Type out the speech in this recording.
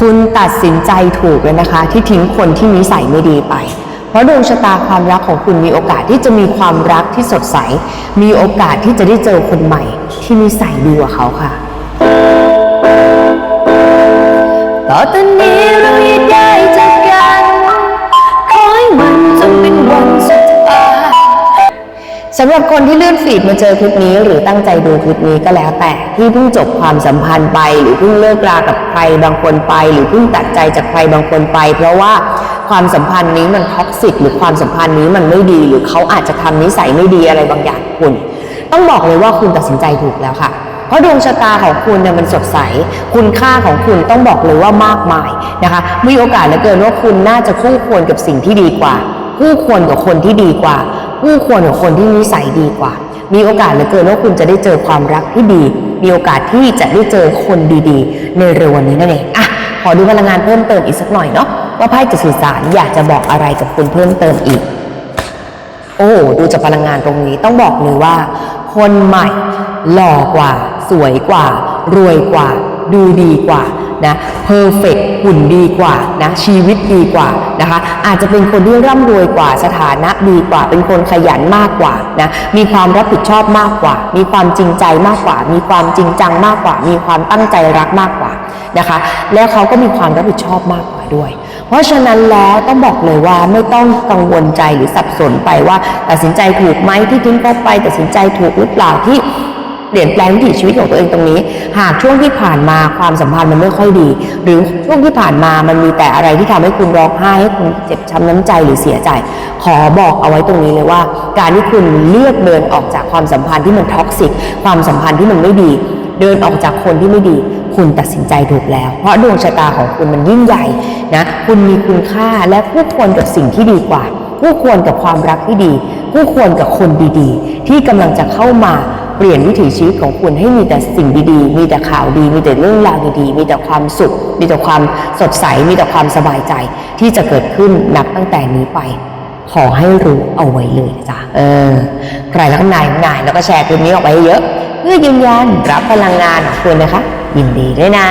คุณตัดสินใจถูกเลยนะคะ ที่ทิ้งคนที่นิสัยไม่ดีไป เพราะดวงชะตาความรักของคุณมีโอกาสที่จะมีความรักที่สดใส มีโอกาสที่จะได้เจอคนใหม่ ที่นิสัยดีกว่าเขาค่ะ ตอตอนนี้เรา สำหรับคนที่เลื่อนฟีดมาเจอคลิปนี้ หรือตั้งใจดูคลิปนี้ก็แล้วแต่ที่เพิ่งจบความสัมพันธ์ไป หรือเพิ่งเลิกรากับใครบางคนไป หรือเพิ่งตัดใจจากใครบางคนไป เพราะว่าความสัมพันธ์นี้มันท็อกซิกหรือความสัมพันธ์นี้มันไม่ดี หรือเขาอาจจะทำนิสัยไม่ดีอะไรบางอย่างคุณ ต้องบอกเลยว่าคุณตัดสินใจถูกแล้วค่ะเพราะดวงชะตาของคุณเนี่ยมันสดใส คุณค่าของคุณต้องบอกเลยว่ามากมายนะคะ มีโอกาสเหลือเกินว่าคุณน่าจะคู่ควรกับสิ่งที่ดีกว่า คู่ควรกับคนที่ดีกว่า คู่ควรกับคนที่นิสัยดีกว่า มีโอกาสเหลือเกินว่าคุณจะได้เจอความรักที่ดี มีโอกาสที่จะได้เจอคนดีๆ ในเร็ววันนี้นั่นเองอะขอดูพลังงานเพิ่มเติมอีกสักหน่อยเนาะว่าไพ่จะสื่อสารอยากจะบอกอะไรกับคุณเพิ่มเติมอีก โอ้ดูจากพลังงานตรงนี้ต้องบอกเลยว่า คนใหม่หล่อกว่า สวยกว่า รวยกว่า ดูดีกว่า นะเพอร์เฟกหุ่นดีกว่านะชีวิตดีกว่านะคะ อาจจะเป็นคนที่ร่ำรวยกว่าสถานะดีกว่า เป็นคนขยันมากกว่านะมีความรับผิดชอบมากกว่า มีความจริงใจมากกว่า มีความจริงจังมากกว่า มีความตั้งใจรักมากกว่านะคะ แล้วเขาก็มีความรับผิดชอบมากกว่าด้วย เพราะฉะนั้นแล้วต้องบอกเลยว่าไม่ต้องกังวลใจหรือสับสนไปว่าตัดสินใจถูกไหมที่ทิ้งเขาไปตัดสินใจถูกหรือเปล่าที่ เปลี่ยนแปลงวิถีชีวิตของตัวเองตรงนี้ หากช่วงที่ผ่านมาความสัมพันธ์มันไม่ค่อยดี หรือช่วงที่ผ่านมามันมีแต่อะไรที่ทำให้คุณร้องไห้ให้คุณเจ็บช้ำน้ำใจหรือเสียใจ ขอบอกเอาไว้ตรงนี้เลยว่า การที่คุณเลือกเดินออกจากความสัมพันธ์ที่มันท็อกซิกความสัมพันธ์ที่มันไม่ดี เดินออกจากคนที่ไม่ดีคุณตัดสินใจถูกแล้ว เพราะดวงชะตาของคุณมันยิ่งใหญ่นะคุณมีคุณค่าและคู่ควรกับสิ่งที่ดีกว่าคู่ควรกับความรักที่ดีคู่ควรกับคนดีๆ ที่กำลังจะเข้ามา เปลี่ยนวิถีชีวิตของคุณให้มีแต่สิ่งดีๆ มีแต่ข่าวดี มีแต่เรื่องราวดีๆ มีแต่ความสุข มีแต่ความสดใส มีแต่ความสบายใจ ที่จะเกิดขึ้นนับตั้งแต่นี้ไป ขอให้รู้เอาไว้เลยจ้ะ เออ ใครรักนายนายแล้วก็แชร์คลิปนี้ออกไปเยอะ เพื่อยืนยันรับพลังงานของคุณนะคะ ยินดีด้วยนะ